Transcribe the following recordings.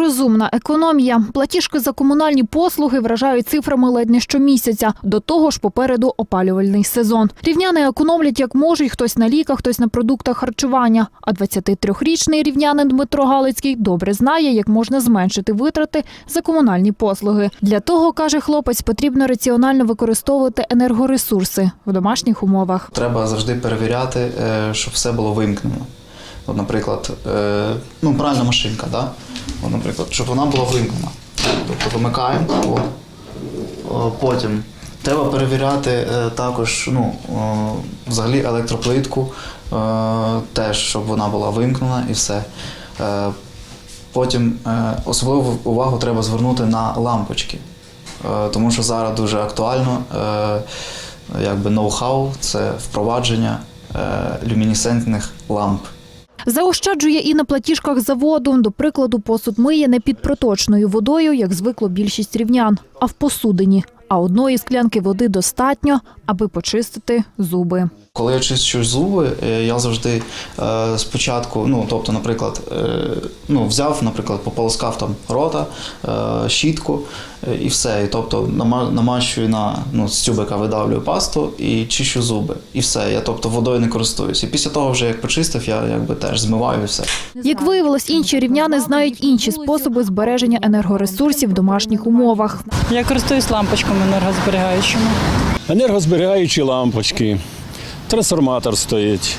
Розумна економія. Платіжки за комунальні послуги вражають цифрами ледь не щомісяця. До того ж, попереду опалювальний сезон. Рівняни економлять як можуть, хтось на ліках, хтось на продуктах харчування. А 23-річний рівнянин Дмитро Галицький добре знає, як можна зменшити витрати за комунальні послуги. Для того, каже хлопець, потрібно раціонально використовувати енергоресурси в домашніх умовах. Треба завжди перевіряти, е, щоб все було вимкнено. Наприклад, е, ну, пральна машинка, да? От, наприклад, щоб вона була вимкнена. Тобто вимикаємо. О, Потім треба перевіряти е, також ну, взагалі електроплитку, е, теж, щоб вона була вимкнена і все. Е, Потім особливу увагу треба звернути на лампочки, тому що зараз дуже актуально якби ноу-хау це впровадження люмінесцентних ламп. Заощаджує і на платіжках за воду. До прикладу, посуд миє не під проточною водою, як звикло більшість рівнян, а в посудині. А одної склянки води достатньо, аби почистити зуби. Коли я чищу зуби, е, я завжди е, спочатку, ну тобто, наприклад, е, ну, взяв, наприклад, пополоскав там рота, е, щітку е, і все. І, тобто нама- намащую на ну, з тюбика видавлюю пасту і чищу зуби. І все. Я тобто водою не користуюсь. І після того, вже як почистив, я якби теж змиваю і все. Як виявилось, інші рівняни знають інші способи збереження енергоресурсів в домашніх умовах. Я користуюсь лампочками енергозберігаючими. енергозберігаючі лампочки, трансформатор стоїть.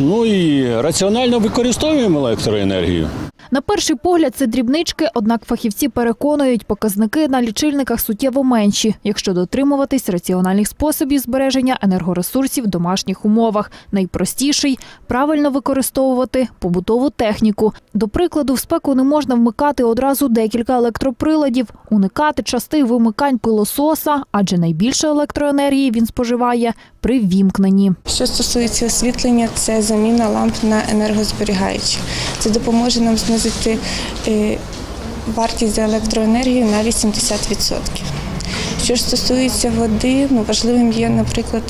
Ну і раціонально використовуємо електроенергію. На перший погляд це дрібнички, однак фахівці переконують, показники на лічильниках суттєво менші, якщо дотримуватись раціональних способів збереження енергоресурсів в домашніх умовах. Найпростіший правильно використовувати побутову техніку. До прикладу, в спеку не можна вмикати одразу декілька електроприладів, уникати частих вимикань пилососа, адже найбільше електроенергії він споживає при вімкненні. Що стосується освітлення, це заміна ламп на енергозберігаючі. Це допоможе нам знизити е, вартість за електроенергію на 80%. Що ж стосується води, ну важливим є, наприклад,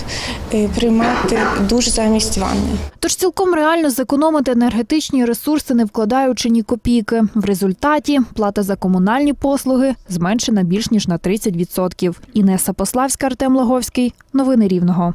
е, приймати душ замість ванни. Тож цілком реально зекономити енергетичні ресурси, не вкладаючи ні копійки. В результаті плата за комунальні послуги зменшена більш ніж на 30%. Інеса Пославська, Артем Лаговський. Новини Рівного.